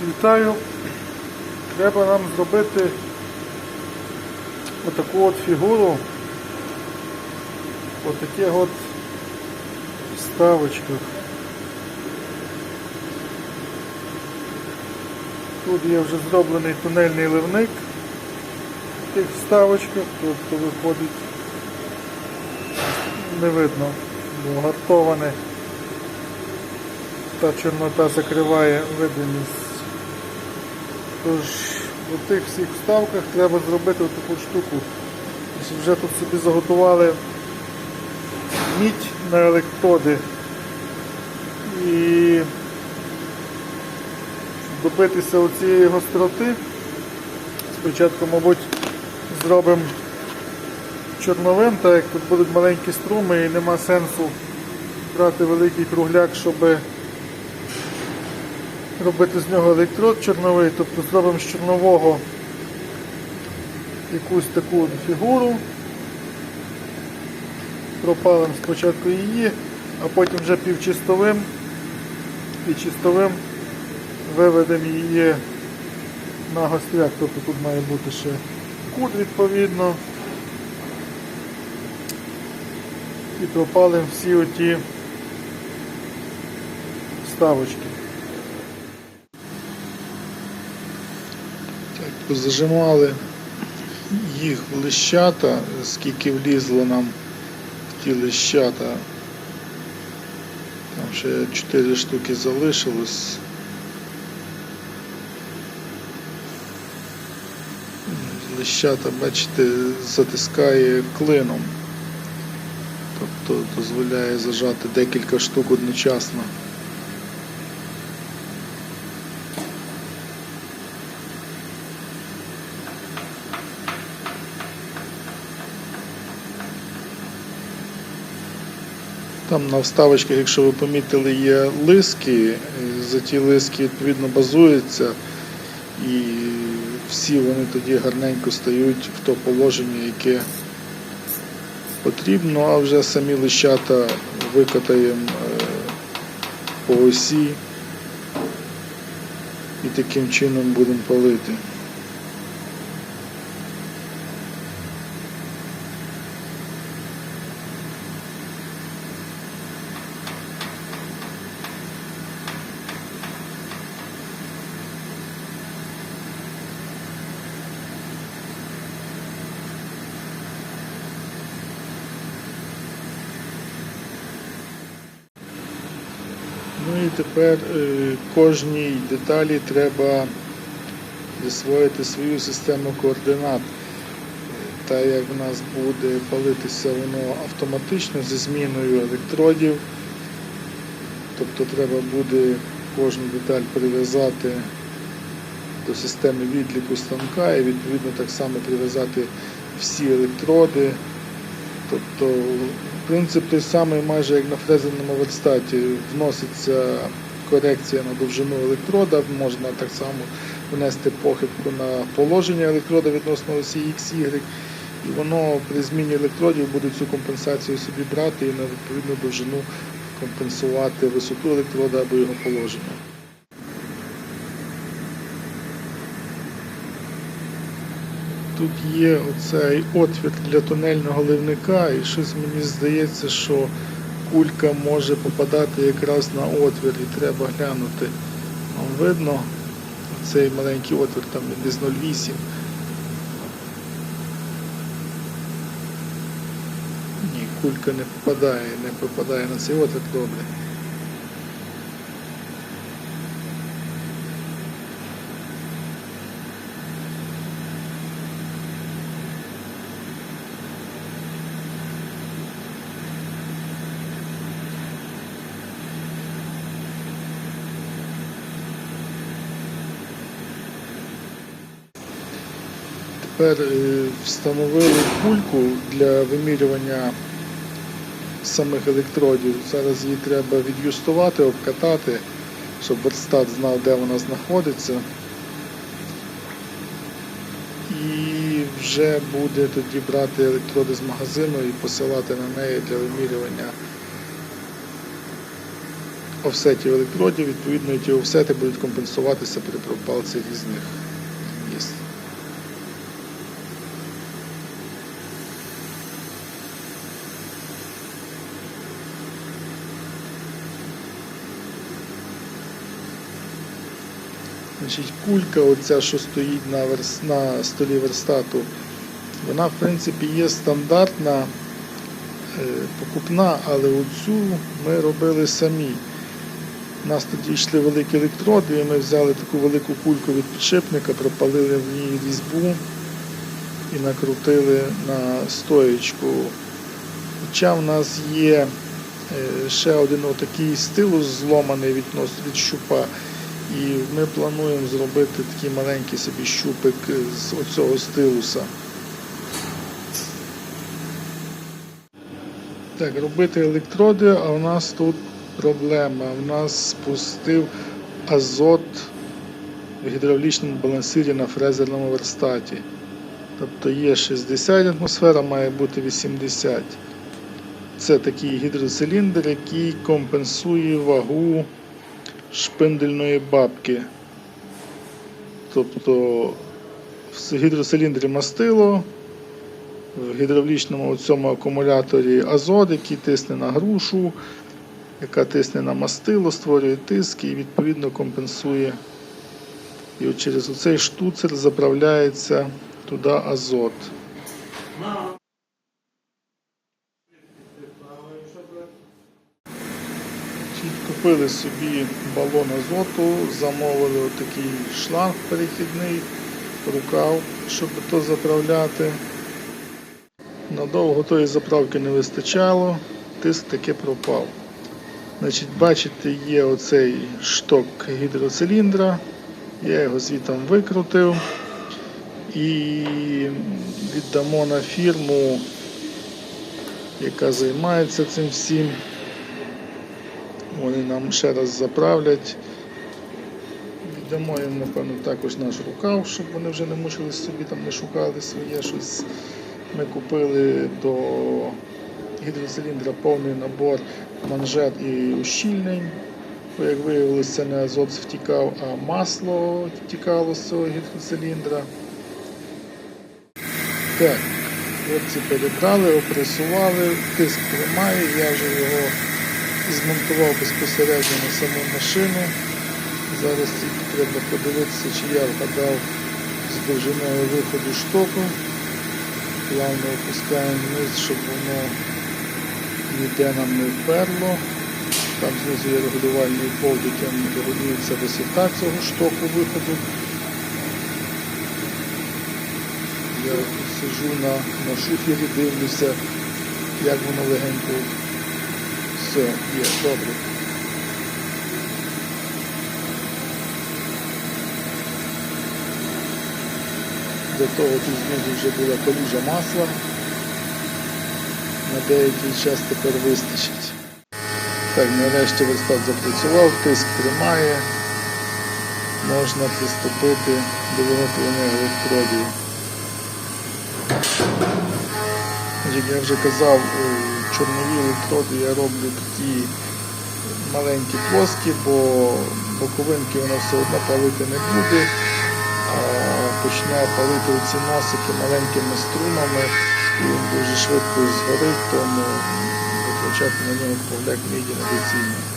Вітаю. Треба нам зробити отаку от фігуру. Отаких от вставочках. Тут є вже зроблений тунельний ливник в тих вставочках, тобто виходить не видно, бо гартоване та чорнота закриває видимість. Тож у тих всіх вставках треба зробити таку штуку. Вже тут собі заготували мідь на електроди. І добитися оцієї гостроти, спочатку, мабуть, зробимо чорновим, так як тут будуть маленькі струми і нема сенсу брати великий кругляк, щоб робити з нього електрод чорновий, тобто зробимо з чорнового якусь таку фігуру. Пропалимо спочатку її, а потім вже півчистовим і чистовим виведемо її на гостряк. Тобто тут має бути ще кут відповідно. І пропалимо всі оті вставочки. Так, позажимали їх в лищата, скільки влізло нам в ті лищата. Там ще 4 штуки залишилось. Лищата, бачите, затискає клином. Тобто дозволяє зажати декілька штук одночасно. Там на вставочках, якщо ви помітили, є лиски. За ті лиски відповідно базуються, і всі вони тоді гарненько стають в то положення, яке потрібно, а вже самі лищата викатаємо е, по осі і таким чином будемо палити. Ну і тепер е, кожній деталі треба засвоїти свою систему координат. Та як в нас буде палитися воно автоматично зі зміною електродів, тобто треба буде кожну деталь прив'язати до системи відліку станка і відповідно так само прив'язати всі електроди. Тобто принцип той самий, майже як на фрезерному верстаті. Вноситься корекція на довжину електрода, можна так само внести похибку на положення електрода відносно осі X, Y, і воно при зміні електродів буде цю компенсацію собі брати і на відповідну довжину компенсувати висоту електрода або його положення. Тут є оцей отвір для тунельного ливника, і щось мені здається, що кулька може попадати якраз на отвір і треба глянути. Вам видно цей маленький отвір, там десь 0,8. Ні, кулька не попадає, не попадає на цей отвір добре. Тепер е, встановили кульку для вимірювання самих електродів. Зараз її треба від'юстувати, обкатати, щоб верстат знав, де вона знаходиться. І вже буде тоді брати електроди з магазину і посилати на неї для вимірювання офсетів електродів, відповідно, ті офсети будуть компенсуватися при пропалці різних Значить, кулька, оця, що стоїть на, верс... на столі верстату, вона, в принципі, є стандартна, е, покупна, але оцю ми робили самі. У нас тоді йшли великі електроди, і ми взяли таку велику кульку від підшипника, пропалили в ній різьбу і накрутили на стоєчку. Хоча в нас є е, ще один отакий стилус зломаний від, нос- від щупа. І ми плануємо зробити такий маленький собі щупик з оцього стилуса. Так, робити електроди, а у нас тут проблема. У нас спустив азот в гідравлічному балансирі на фрезерному верстаті. Тобто є 60 атмосфера, має бути 80. Це такий гідроциліндр, який компенсує вагу шпиндельної бабки. Тобто в гідроциліндрі мастило, в гідравлічному цьому акумуляторі азот, який тисне на грушу, яка тисне на мастило, створює тиск і відповідно компенсує. І через оцей штуцер заправляється туди азот. Купили собі балон азоту, замовили отакий шланг перехідний, рукав, щоб то заправляти. Надовго тої заправки не вистачало, тиск таки пропав. Значить, Бачите, є оцей шток гідроциліндра, я його звітом викрутив і віддамо на фірму, яка займається цим всім. Вони нам ще раз заправлять. Віддамо їм, напевно, також наш рукав, щоб вони вже не мучились собі, там не шукали своє щось. Ми купили до гідроциліндра повний набор манжет і ущільнень. Бо, як виявилося, не азот втікав, а масло втікало з цього гідроциліндра. Так, хлопці перебрали, опресували, тиск тримає, я вже його змонтував безпосередньо на саму машину. Зараз тільки треба подивитися, чи я вгадав з довжиною виходу штоку. Плавно опускаємо вниз, щоб воно ніде нам не вперло. Там знизу є регулювальний болт, яким регулюється висота цього штоку виходу. Я сижу на, на шухері, дивлюся, як воно легенько все, є, добре. До того тут знизу вже була калюжа масла. На деякий час тепер вистачить. Так, нарешті верстат запрацював, тиск тримає. Можна приступити до виготовлення електродів. Як я вже казав, е, електроди я роблю такі маленькі плоскі, бо боковинки воно все одно палити не буде, а палити оці носики маленькими струмами, і він дуже швидко згорить, тому витрачати на нього комплект міді недоцільно.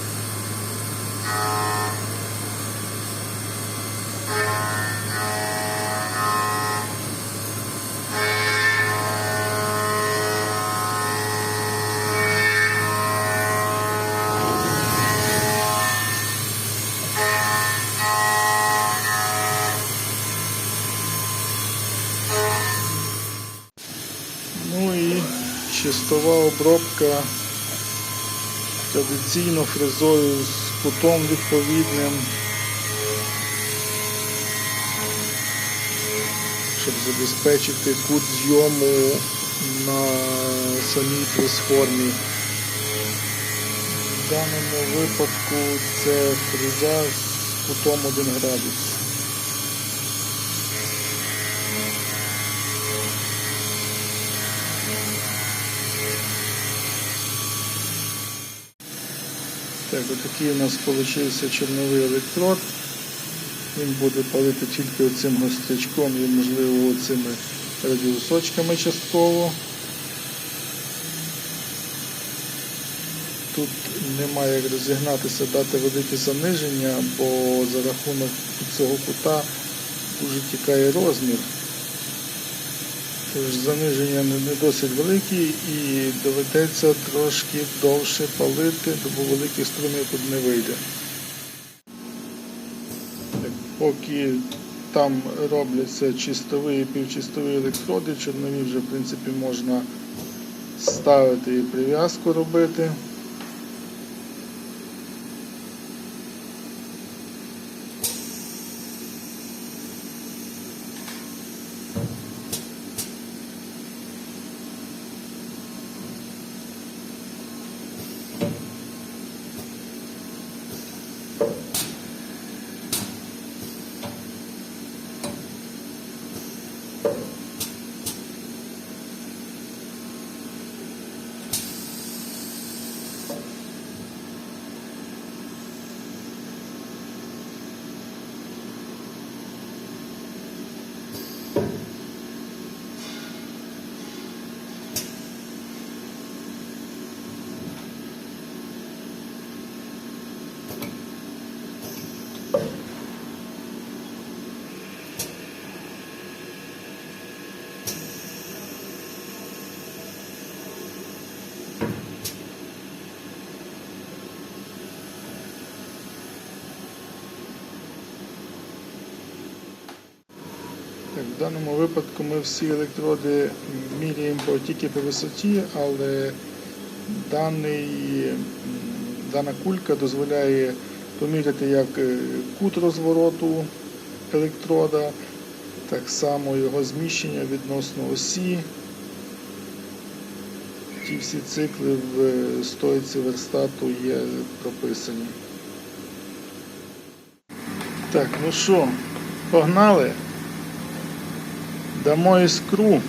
Чистова обробка традиційно фрезою з кутом відповідним, щоб забезпечити кут зйому на самій пресформі. В даному випадку це фреза з кутом 1 градус. Так, отакий у нас вийшов чорновий електрод. Він буде палити тільки оцим гострячком і, можливо, оцими радіусочками частково. Тут немає як розігнатися, дати велике заниження, бо за рахунок цього кута дуже тікає розмір. Заниження не, досить велике і доведеться трошки довше палити, бо великих струмів тут не вийде. Поки там робляться чистові і півчистові електроди, чорнові вже в принципі можна ставити і прив'язку робити. Так, в даному випадку ми всі електроди міряємо тільки по висоті, але даний, дана кулька дозволяє поміряти як е, кут розвороту електрода, так само його зміщення відносно осі. Ті всі цикли в е, стойці верстату є прописані. Так, ну що, погнали? Дамо іскру.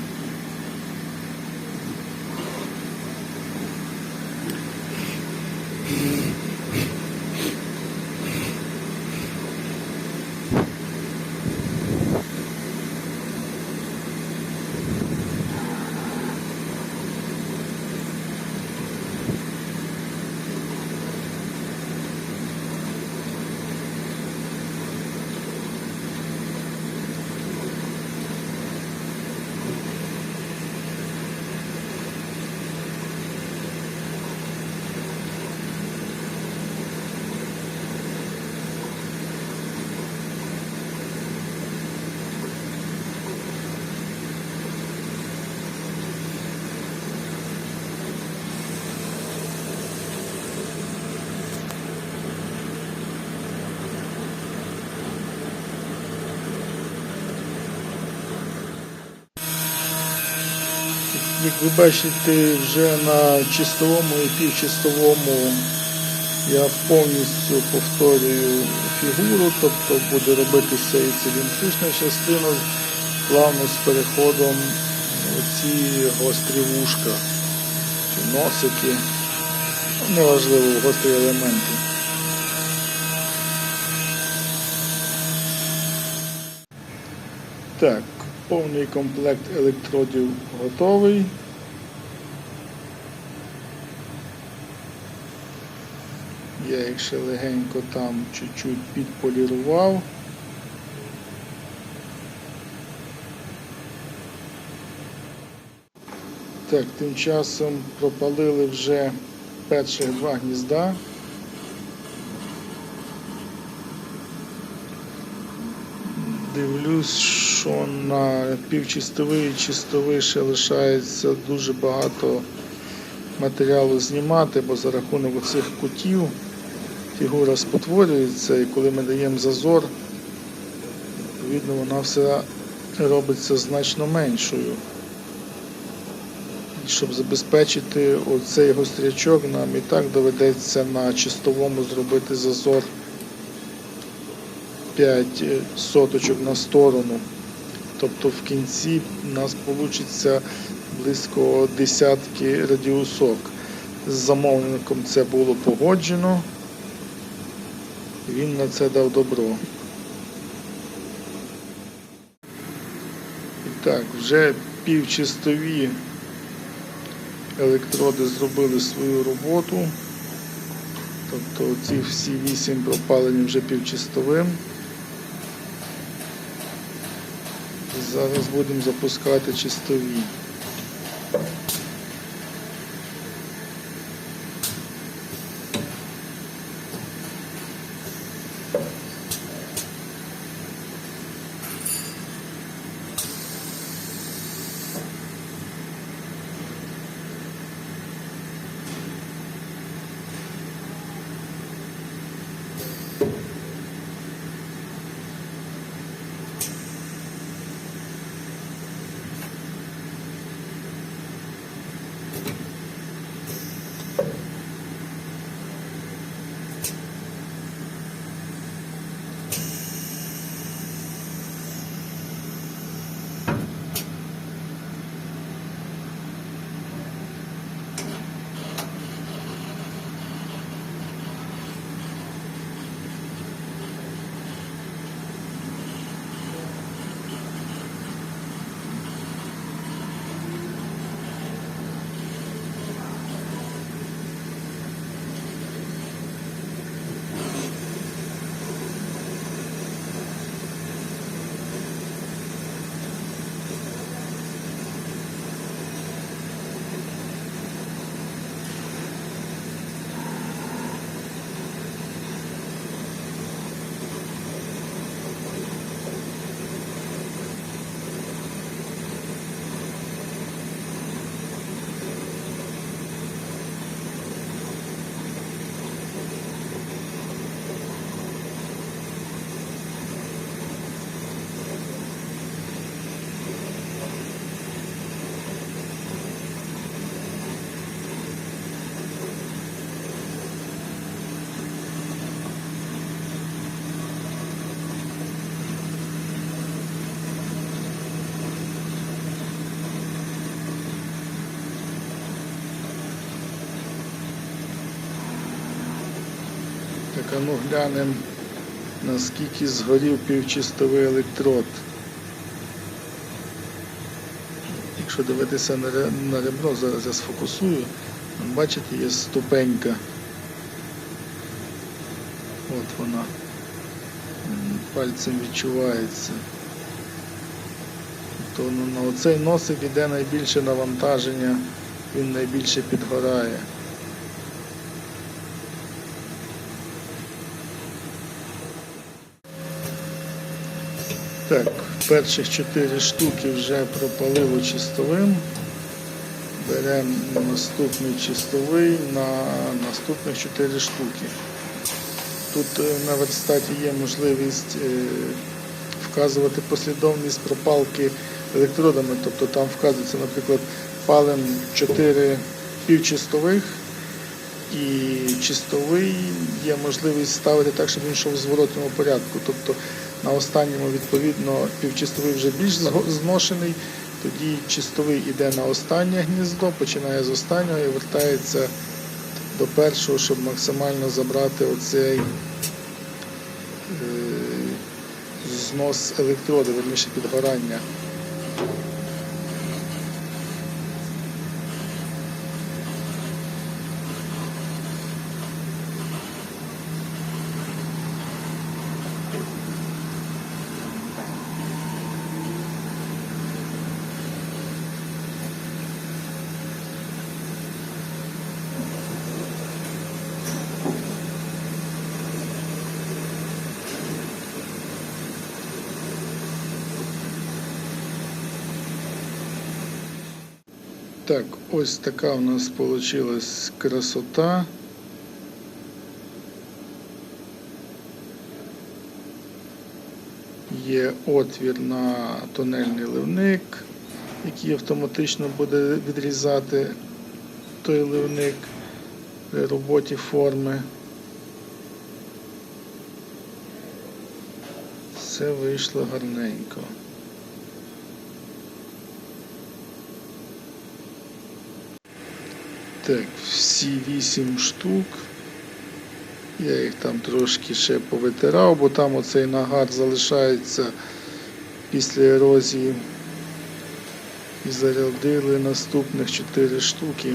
Як ви бачите, вже на чистовому і півчистовому я повністю повторюю фігуру, тобто буде робитися і циліндрична частина плавно з переходом оці гострі вушка чи носики. Ну, Неважливо, гострі елементи. Так, повний комплект електродів готовий. Я їх ще легенько там чуть-чуть підполірував. Так, тим часом пропалили вже перших два гнізда. Дивлюсь, що на півчистовий і чистовий ще лишається дуже багато матеріалу знімати, бо за рахунок оцих кутів фігура спотворюється і коли ми даємо зазор, відповідно вона все робиться значно меншою. Щоб забезпечити оцей гострячок, нам і так доведеться на чистовому зробити зазор 5 соточок на сторону. Тобто в кінці у нас вийде близько десятки радіусок. З замовником це було погоджено. Він на це дав добро. І так, вже півчистові електроди зробили свою роботу. Тобто ці всі вісім пропалені вже півчистовим. Зараз будемо запускати чистові. Так, а ну глянемо, наскільки згорів півчистовий електрод. Якщо дивитися на, ребро, зараз я сфокусую, бачите, є ступенька. От вона. Пальцем відчувається. То ну, на оцей носик іде найбільше навантаження, він найбільше підгорає. Так, перших чотири штуки вже пропалило чистовим. Беремо наступний чистовий на наступних чотири штуки. Тут е, на верстаті є можливість е, вказувати послідовність пропалки електродами. Тобто там вказується, наприклад, палим 4 півчистових і чистовий є можливість ставити так, щоб він йшов в зворотному порядку. Тобто на останньому, відповідно, півчистовий вже більш зношений, тоді чистовий йде на останнє гніздо, починає з останнього і вертається до першого, щоб максимально забрати оцей е, знос електроди, верніше підгорання. Так, ось така у нас вийшла красота. Є отвір на тонельний ливник, який автоматично буде відрізати той ливник при роботі форми. Все вийшло гарненько. Так, всі вісім штук Я їх там трошки ще повитирав, бо там оцей нагар залишається після ерозії. І зарядили наступних 4 штуки.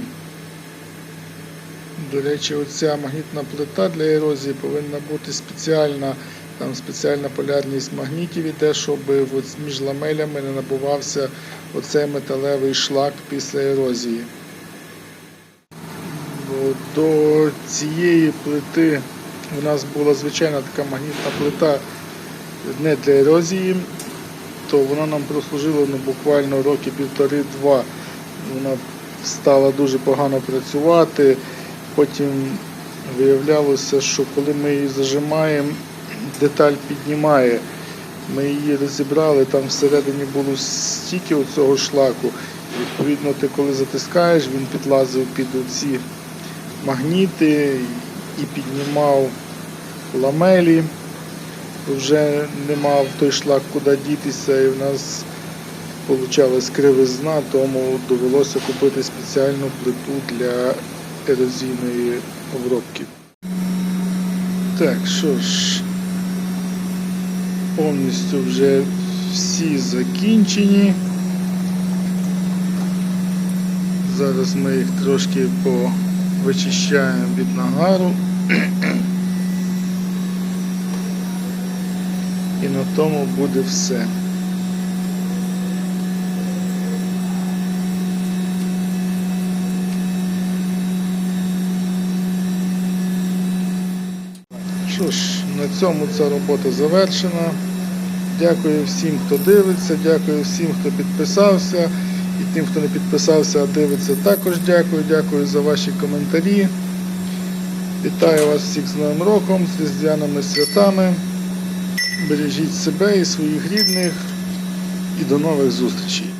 До речі, оця магнітна плита для ерозії повинна бути спеціальна, там спеціальна полярність магнітів іде, щоб між ламелями не набувався оцей металевий шлак після ерозії. До цієї плити у нас була звичайна така магнітна плита не для ерозії, то вона нам прослужила ну, буквально роки півтори-два. Вона стала дуже погано працювати. Потім виявлялося, що коли ми її зажимаємо, деталь піднімає. Ми її розібрали, там всередині було стільки цього шлаку. Відповідно, ти коли затискаєш, він підлазив під оці магніти і піднімав ламелі. Вже не мав той шлак куди дітися, і в нас получалась кривизна, тому довелося купити спеціальну плиту для ерозійної обробки. Так, що ж, повністю вже всі закінчені. Зараз ми їх трошки повичищаємо від нагару. І на тому буде все. Що ж, на цьому ця робота завершена. Дякую всім, хто дивиться, дякую всім, хто підписався. І тим, хто не підписався, а дивиться, також дякую. Дякую за ваші коментарі. Вітаю вас всіх з Новим роком, з різдвяними святами. Бережіть себе і своїх рідних. І до нових зустрічей.